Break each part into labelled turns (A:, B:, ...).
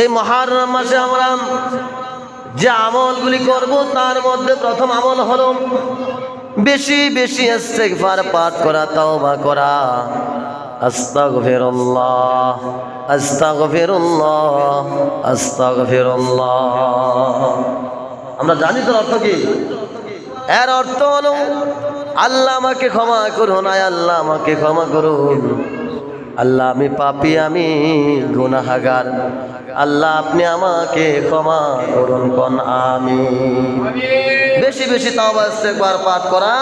A: এই মহারম মাসে আমরা যে আমলগুলি করব, তার মধ্যে প্রথম আমল হলো বেশি বেশি ইস্তেগফার পাঠ করা, তওবা করা। আস্তাগফিরুল্লাহ আস্তাগফিরুল্লাহ আস্তাগফিরুল্লাহ। আমরা জানি তোর অর্থ কি? এর অর্থ হলো, আল্লাহ আমাকে ক্ষমা করুন, আয় আল্লাহ আমাকে ক্ষমা করুন। আল্লাহ আমি পাপি, আমি গুনাহাগার। আল্লাহ আপনি আমাকে ক্ষমা করুন, কোন আমি বেশি বেশি তাওবা ইস্তেগফার পাঠ করা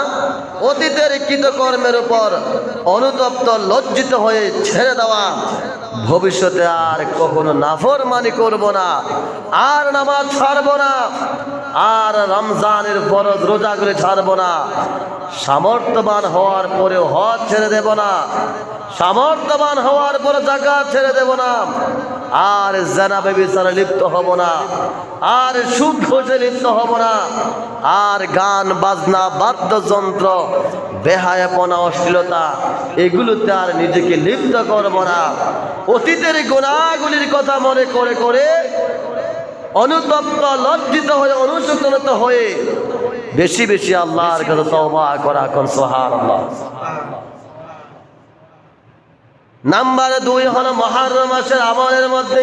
A: অতীতের কৃত কর্মের উপর অনুতপ্ত, লজ্জিত হয়ে ছেড়ে দেওয়া। ভবিষ্যতে আর কখনো নাফরমানি করব না, আর নামাজ ছাড়ব না। আর রমজানের ফরজ রোজা করে ছাড়ব না। সামর্থ্যবান হওয়ার পরেও হজ ছেড়ে দেব না। সামর্থ্যবান হওয়ার পরে জাকাত ছেড়ে দেব না। আর জানাবে বিচারে লিপ্ত হব না। আর সুখ ঘষে লিপ্ত হব না। আর গান, বাজনা, বাদ্যযন্ত্র, বেহায়াপনা, অশ্লীলতা, এগুলোতে আর নিজেকে লিপ্ত করব না। অতীতের গুণাগুলির কথা মনে করে করে অনুতপ্ত, লজ্জিত হয়ে, অনুশোচনিত হয়ে বেশি বেশি আল্লাহর কাছে তওবা করা কোন সোহার আল্লাহ নাম্বার দুই হলো মহারম মাসের আমলের মধ্যে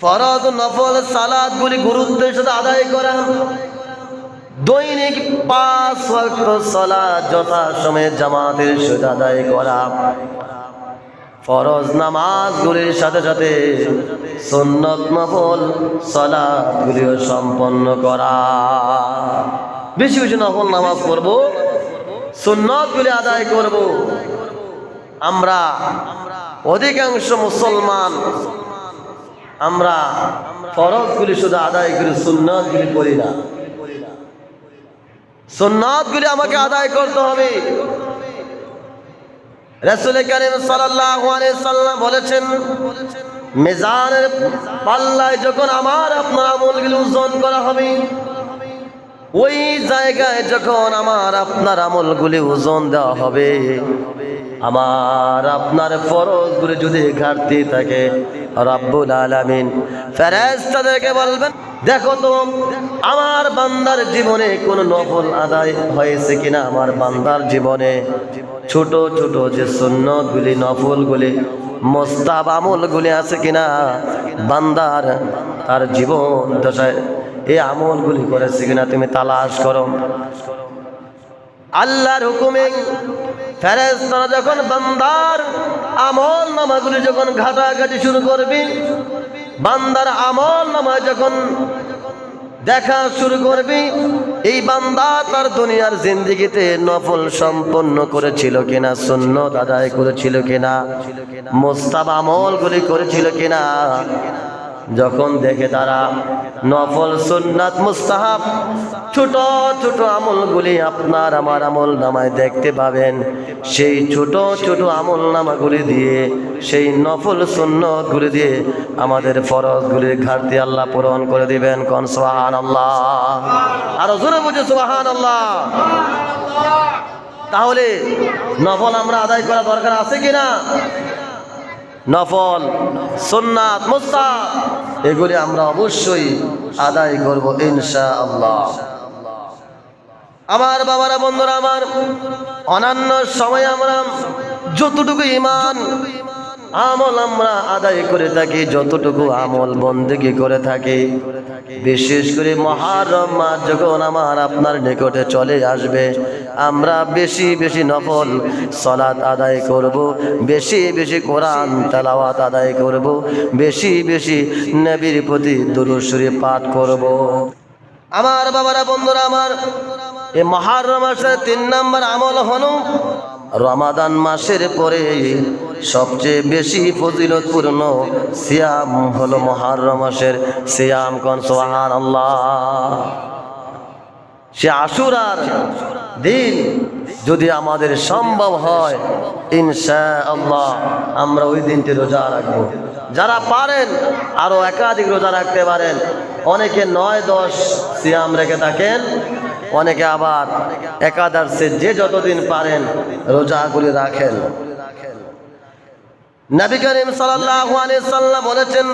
A: ফরজ, নফল সালাদ গুলি গুরুত্বের সাথে আদায় করা। দৈনিক পাঁচ ওয়াক্ত সালাদ যথাসময়ে জামাতের সাথে আদায় করা। ফরজ নামাজগুলির সাথে সাথে সুন্নত নফল সালাদগুলিও সম্পন্ন করা। বেশি বেশি নফল নামাজ পড়ব, সুন্নতগুলি আদায় করব। আমরা অধিকাংশ মুসলমান, আমরা ফরজগুলি শুধু আদায় করি, সুন্নতগুলি করি না। সুন্নতগুলি আমাকে আদায় করতে হবে। রসুল করিম সাল্লাম বলেছেন, মেজানের পাল্লায় যখন আমার আপনার আমলগুলি ওজন করা হবে, ওই জায়গায় যখন আমার আপনার আমলগুলি ওজন দেওয়া হবে, আমার আপনার ফরজগুলি যদি ঘাটতি থাকে, রব্বুল আলামিন ফেরেশতাদেরকে বলবেন দেখো তো, আমার বান্দার জীবনে কোন নফল আদায় হয়েছে কিনা আমার বান্দার জীবনে? ছোট ছোট যে সুন্নতগুলি, নফলগুলি, মোস্তাব আমলগুলি আছে কিনা? বান্দার তার জীবন দশায় এই আমলগুলি করেছে কিনা তুমি তালাশ করো। আল্লাহর হুকুমে ফেরেস্তারা যখন বান্দার আমল নামাগুলি যখন ঘাটাঘাটি শুরু করবি বান্দার আমল নামায় যখন দেখা শুরু করবি, এই বান্দা তার দুনিয়ার জিন্দিগিতে নফল সম্পন্ন করেছিল কিনা শূন্য আদায় করেছিল কিনা, মোস্তাব আমলগুলি করেছিল কিনা যখন দেখে তারা নফল সুন্নাত মুস্তাহাব, ছোট ছোট আমলগুলি আপনার আমার আমল নামায় দেখতে পাবেন। সেই ছোট ছোট আমল নামাগুলি দিয়ে, সেই নফল সুন্নতগুলি দিয়ে আমাদের ফরজগুলির ঘাটতি আল্লাহ পূরণ করে দিবেন। কন সোহান আল্লাহ আরও জোরে বুঝে সোহান আল্লাহ তাহলে নফল আমরা আদায় করা দরকার আছে কিনা? নফল, সুন্নাত মুস্তাব এগুলি আমরা অবশ্যই আদায় করব ইনশা আল্লাহ আমার বাবারা, বন্ধুরা আমার অন্যান্য সময় আমরা যতটুকু ইমান আমল আমরা আদায় করে থাকি, যতটুকু আমল বন্দেগি করে থাকি, বিশেষ করে মহারম যখন আমার আপনার নিকটে চলে আসবে আমরা বেশি বেশি নফল সলাত আদায় করব, বেশি বেশি কোরআন তালাওয়াত আদায় করব, বেশি বেশি নবীর প্রতি দুরুশ্বরী পাঠ করব। আমার বাবারা, বন্ধুরা আমার এই মহারম মাসের তিন নম্বর আমল হলো রমাদান মাসের পরে সবচেয়ে বেশি ফজিলতপূর্ণ সিয়াম হলো মহারম মাসের সিয়াম কন? সোহান আল্লাহ সে আশুরার দিন যদি আমাদের সম্ভব হয় ইনশা আল্লাহ আমরা ওই দিনটি রোজা রাখব। যারা পারেন, আরও একাধিক রোজা রাখতে পারেন। অনেকে নয়, দশ সিয়াম রেখে থাকেন, অনেকে আবার একাদশে যে যতদিন পারেন রোজাগুলি রাখেন। নবী করিম সাল্লাম বলেছেন,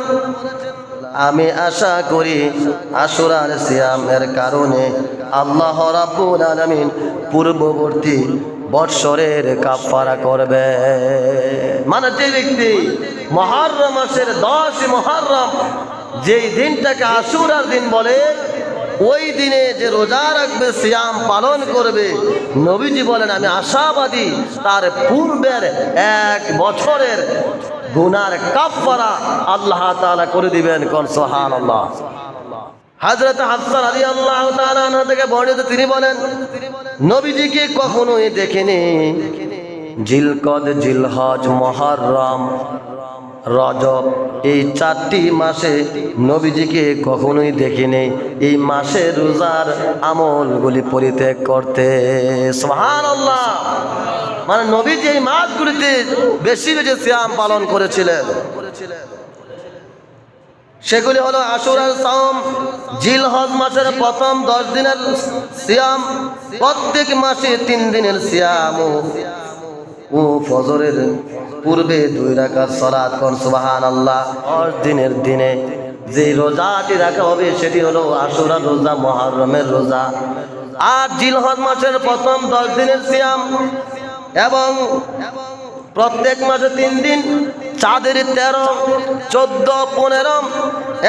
A: আমি আশা করি আশুরার সিয়ামের কারণে আল্লাহ রাব্বুল আলামিন পূর্ববর্তী বৎসরের কাফারা করবে। মানে যে ব্যক্তি মহরম মাসের দশ মহরম, যেই দিনটাকে আশুরার দিন বলে, ওই দিনে যে রোজা রাখবে, সিয়াম পালন করবে, নবীজি বলেন, আমি আশাবাদী তার পূর্বের এক বছরের গুনার কাফারা আল্লাহ তাআলা করে দিবেন। কোন সোহান আল্লাহ হাজরত হাফসান আলী আল্লাহ থেকে বর্ণিত তিনি বলেন, নবীজিকে কখনোই দেখেনি জিলকদ, জিলহজ, মহরম, রজব, এই চারটি মাসে নবীজিকে কখনোই দেখিনি এই মাসে রোজার আমলগুলি পরিত্যাগ করতে। সোহান আল্লাহ মানে নবীজি এই মাসগুলিতে বেশি বেশি সিয়াম পালন করেছিলেন। সেগুলি হলো আশুরার সাওম, জিলহজ মাসের প্রথম দশ দিনের সিয়াম, প্রত্যেক মাসে তিন দিনের সিয়াম। ও- ফজরের পূর্বে দুই রাকাত সালাত কোন সুবহান আল্লাহ দিনের দিনে যে রোজাটি রাখা হবে, সেটি হলো আশুরা রোজা, মহরমের রোজা। আর জিল জিলহজ মাসের প্রথম দশ দিনের সিয়াম এবং প্রত্যেক মাসে তিন দিন চাঁদের তেরো, চোদ্দ, পনেরো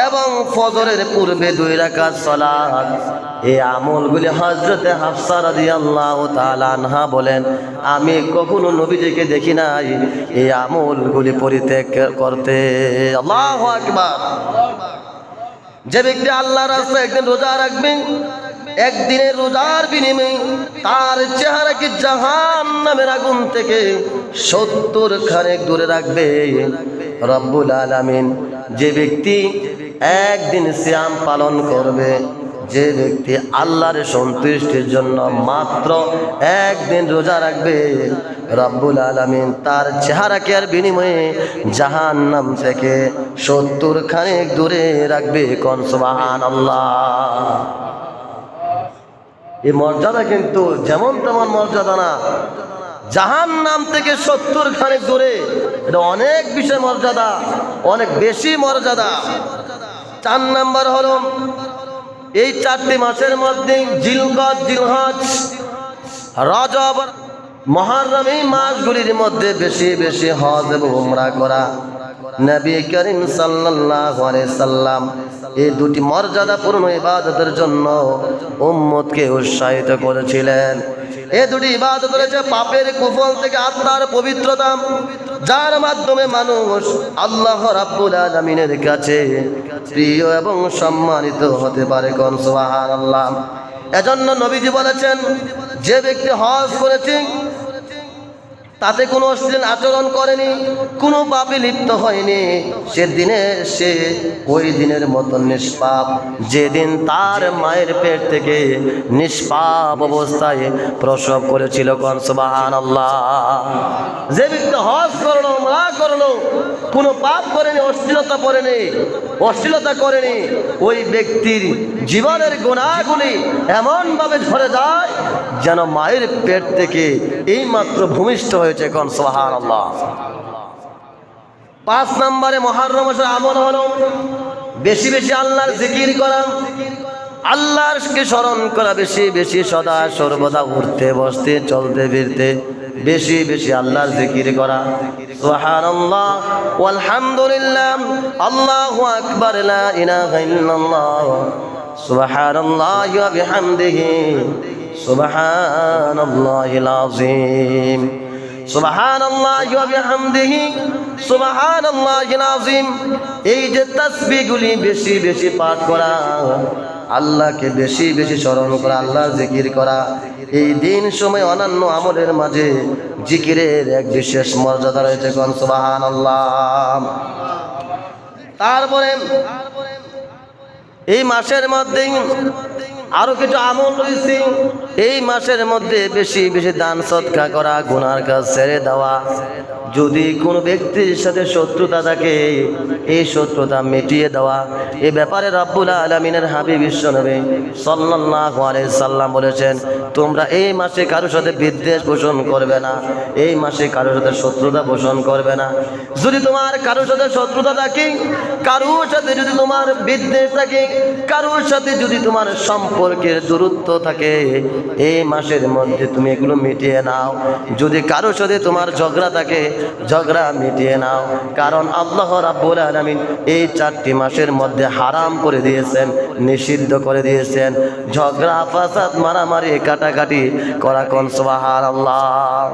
A: এবং ফজরের পূর্বে দুই রাকাত সালাত। এই আমলগুলি হজরতে হাফসা রাদিয়াল্লাহু তাআলা আনহা বলেন, আমি কখনো নবীজিকে দেখি নাই এই আমলগুলি পরিত্যাগ করতে। আল্লাহ আকবার। যে ব্যক্তি আল্লাহর রাস্তায় একদিন রোজা রাখবেন একদিনের রোজার বিনিময়ে তার চেহারাকে জাহান নামের আগুন থেকে সত্তর খানেক দূরে রাখবে। রব্বুল আলামিন, যে ব্যক্তি একদিন শ্যাম পালন করবে, যে ব্যক্তি আল্লাহর সন্তুষ্টির জন্য মাত্র একদিন রোজা রাখবে, রব্বুল আলামিন তার চেহারাকে আর বিনিময়ে জাহান নাম থেকে সত্তর খানেক দূরে রাখবে কন সুবাহান আল্লাহ এই মর্যাদা কিন্তু যেমন তেমন মর্যাদা না। জাহান নাম থেকে সত্তর খানে দূরে। এটা অনেক বিষয় মর্যাদা, অনেক বেশি মর্যাদা। চার নাম্বার হল, এই চারটি মাসের মধ্যে জিলগজ জিলহজ, রজব মহরম এই মাসগুলির মধ্যে বেশি বেশি হজ এবং উমরা করা। নবী করিম সাল্লাল্লাহু সাল্লাম এই দুটি মর্যাদাপূর্ণ ইবাদতের জন্য উম্মতকে উৎসাহিত করেছিলেন। এই দুটি ইবাদত রয়েছে পাপের কুফল থেকে আত্মার পবিত্রতা, যার মাধ্যমে মানুষ আল্লাহ রাব্বুল আলামিনের কাছে প্রিয় এবং সম্মানিত হতে পারে কোন, সুবহানাল্লাহ। এজন্য নবীজি বলেছেন যে ব্যক্তি হজ করেছে, তাতে কোনো অশ্লীল আচরণ করেনি, কোনো পাপে লিপ্ত হয়নি। সেদিনে সে ওই দিনের মতো নিষ্পাপ, যেদিন তার মায়ের পেট থেকে নিষ্পাপ অবস্থায় প্রসব করেছিল কনসবাহান আল্লাহ যে ব্যক্তি হজ করল মা করল, কোনো পাপ করেনি অশ্লীলতা করেনি অশ্লীলতা করেনি, ওই ব্যক্তির জীবনের গুণাগুলি এমনভাবে ঝরে যায় যেন মায়ের পেট থেকে এই মাত্র ভূমিষ্ঠ হয়েছে কোন সোহান আল্লাহ পাঁচ নম্বরে মহারণ মাসের আমল হল, বেশি বেশি আল্লাহর জিকির করা আল্লাহকে স্মরণ করা বেশি বেশি সদা সর্বদা উঠতে, বসতে, চলতে, ফিরতে, বেশি বেশি আল্লাহর জিকির করা। সুবহানাল্লাহ, ওয়ালহামদুলিল্লাহ, আল্লাহু আকবার, লা ইলাহা ইল্লাল্লাহ। সুবহানাল্লাহ ওয়া বিহামদিহি, সুবহানাল্লাহিল আযীম। সুবহানাল্লাহ ওয়া বিহামদিহি, সুবহানাল্লাহিল আযীম। এই যে তাসবিহগুলি বেশি বেশি পাঠ করা আল্লাহকে বেশি বেশি স্মরণ করা আল্লাহ জিকির করা। এই দিন সময় অন্যান্য আমলের মাঝে জিকিরের এক বিশেষ মর্যাদা রয়েছে কনসবাহান আল্লাহ তারপরে এই মাসের মধ্যে আরও কিছু আমল রয়েছে। এই মাসের মধ্যে বেশি বেশি দান, সৎকা করা, গুনার কাজ ছেড়ে দেওয়া। যদি কোনো ব্যক্তির সাথে শত্রুতা থাকে, এই শত্রুতা মিটিয়ে দেওয়া। এ ব্যাপারে রব্বুল আলমিনের হাবি বিশ্ব নবী আলাইহি সাল্লাম বলেছেন, তোমরা এই মাসে কারোর সাথে বিদ্বেষ পোষণ করবে না। এই মাসে কারোর সাথে শত্রুতা পোষণ করবে না। যদি তোমার কারোর সাথে শত্রুতা থাকে, কারোর সাথে যদি তোমার বিদ্বেষ থাকে, কারোর সাথে যদি তোমার সম্পর্কের দূরত্ব থাকে, এই মাসের মধ্যে তুমি এগুলো মিটিয়ে নাও। যদি কারোর সাথে তোমার ঝগড়া থাকে, ঝগড়া মিটিয়ে নাও। কারণ আল্লাহ রাব্বুল আলামিন এই চারটি মাসের মধ্যে হারাম করে দিয়েছেন, নিষিদ্ধ করে দিয়েছেন। ঝগড়া, ফাসাদ, মারামারি, কাটাকাটি করা কোন সুবহানাল্লাহ?